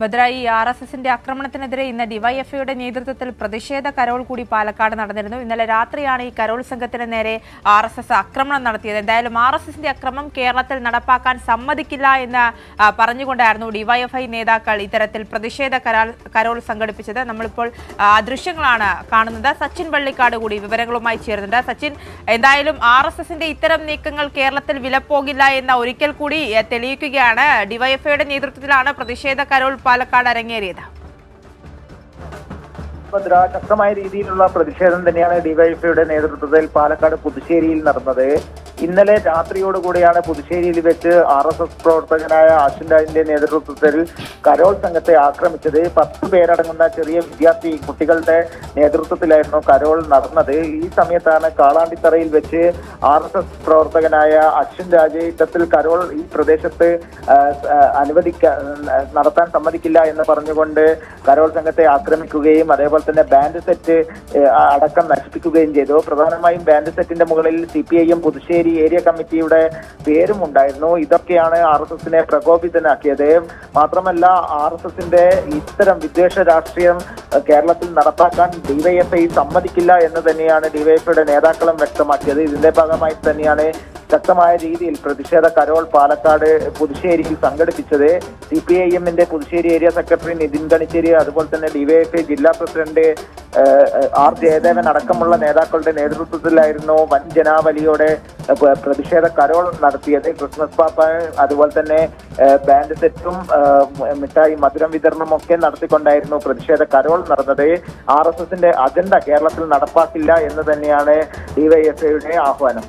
ഭദ്ര ഈ R S എസിന്റെ ആക്രമണത്തിനെതിരെ ഇന്ന് ഡിവൈഎഫ്ഐയുടെ നേതൃത്വത്തിൽ പ്രതിഷേധ കരോൾ കൂടി പാലക്കാട് നടന്നിരുന്നു. ഇന്നലെ രാത്രിയാണ് ഈ കരോൾ സംഘത്തിന് നേരെ ആർ എസ് എസ് ആക്രമണം നടത്തിയത്. എന്തായാലും ആർ എസ് എസിന്റെ അക്രമം കേരളത്തിൽ നടപ്പാക്കാൻ സമ്മതിക്കില്ല എന്ന് പറഞ്ഞുകൊണ്ടായിരുന്നു ഡിവൈഎഫ്ഐ നേതാക്കൾ ഇത്തരത്തിൽ പ്രതിഷേധ കരോൾ സംഘടിപ്പിച്ചത്. നമ്മളിപ്പോൾ ദൃശ്യങ്ങളാണ് കാണുന്നത്. സച്ചിൻ വള്ളിക്കാട് കൂടി വിവരങ്ങളുമായി ചേരുന്നുണ്ട്. സച്ചിൻ എന്തായാലും ആർ എസ് എസിന്റെ ഇത്തരം നീക്കങ്ങൾ കേരളത്തിൽ വിലപ്പോകില്ല എന്ന ഒരിക്കൽ കൂടി തെളിയിക്കുകയാണ്. ഡിവൈഎഫ്ഐയുടെ നേതൃത്വത്തിലാണ് പ്രതിഷേധ കരോൾ പാലക്കാട് അരങ്ങേറിയത്. ശക്തമായ രീതിയിലുള്ള പ്രതിഷേധം തന്നെയാണ് ഡിവൈഎഫ്ഐയുടെ നേതൃത്വത്തിൽ പാലക്കാട് പുതുശ്ശേരിയിൽ നടന്നത്. ഇന്നലെ രാത്രിയോടുകൂടിയാണ് പുതുശ്ശേരിയിൽ വെച്ച് ആർ എസ് എസ് പ്രവർത്തകനായ അശ്വിൻ രാജിന്റെ നേതൃത്വത്തിൽ കരോൾ സംഘത്തെ ആക്രമിച്ചത്. പത്ത് പേരടങ്ങുന്ന ചെറിയ വിദ്യാർത്ഥി കുട്ടികളുടെ നേതൃത്വത്തിലായിരുന്നു കരോൾ നടന്നത്. ഈ സമയത്താണ് കാളാണ്ടിത്തറയിൽ വെച്ച് ആർ എസ് എസ് പ്രവർത്തകനായ അശ്വിൻ രാജ് ഇത്തരത്തിൽ കരോൾ ഈ പ്രദേശത്ത് അനുവദിക്ക നടത്താൻ സമ്മതിക്കില്ല എന്ന് പറഞ്ഞുകൊണ്ട് കരോൾ സംഘത്തെ ആക്രമിക്കുകയും അതേപോലെ തന്നെ ബാൻഡ് സെറ്റ് അടക്കം നശിപ്പിക്കുകയും ചെയ്തു. പ്രധാനമായും ബാൻഡ് സെറ്റിന്റെ മുകളിൽ C P I M Puthussery area കമ്മിറ്റിയുടെ പേരും ഉണ്ടായിരുന്നു ഇതൊക്കെയാണ് ആർ എസ് എസിനെ പ്രകോപിതനാക്കിയത്. മാത്രമല്ല ആർ എസ് എസിന്റെ ഇത്തരം വിദ്വേഷ രാഷ്ട്രീയം കേരളത്തിൽ നടപ്പാക്കാൻ ഡിവൈഎഫ്ഐ സമ്മതിക്കില്ല എന്ന് തന്നെയാണ് ഡിവൈഎഫ്ഐയുടെ നേതാക്കളും വ്യക്തമാക്കിയത്. ഇതിന്റെ ഭാഗമായി തന്നെയാണ് ശക്തമായ രീതിയിൽ പ്രതിഷേധ കരോൾ പാലക്കാട് പുതുശ്ശേരിയിൽ സംഘടിപ്പിച്ചത്. സി പി ഐ എമ്മിന്റെ പുതുശ്ശേരി ഏരിയ സെക്രട്ടറി നിതിൻ കണിച്ചേരി അതുപോലെ തന്നെ ഡിവൈഎഫ്ഐ ജില്ലാ പ്രസിഡന്റ് ആർ ജയദേവൻ അടക്കമുള്ള നേതാക്കളുടെ നേതൃത്വത്തിലായിരുന്നു വൻ ജനാവലിയോടെ പ്രതിഷേധ കരോൾ നടത്തിയത്. ക്രിസ്മസ് പാപ്പ അതുപോലെ തന്നെ ബാൻഡ് സെറ്റും മിഠായി മധുരം വിതരണം ഒക്കെ നടത്തിക്കൊണ്ടായിരുന്നു പ്രതിഷേധ കരോൾ നടന്നത്. ആർ എസ് എസിന്റെ അജണ്ട കേരളത്തിൽ നടപ്പാക്കില്ല എന്ന് തന്നെയാണ് ഡിവൈഎഫ്ഐയുടെ ആഹ്വാനം.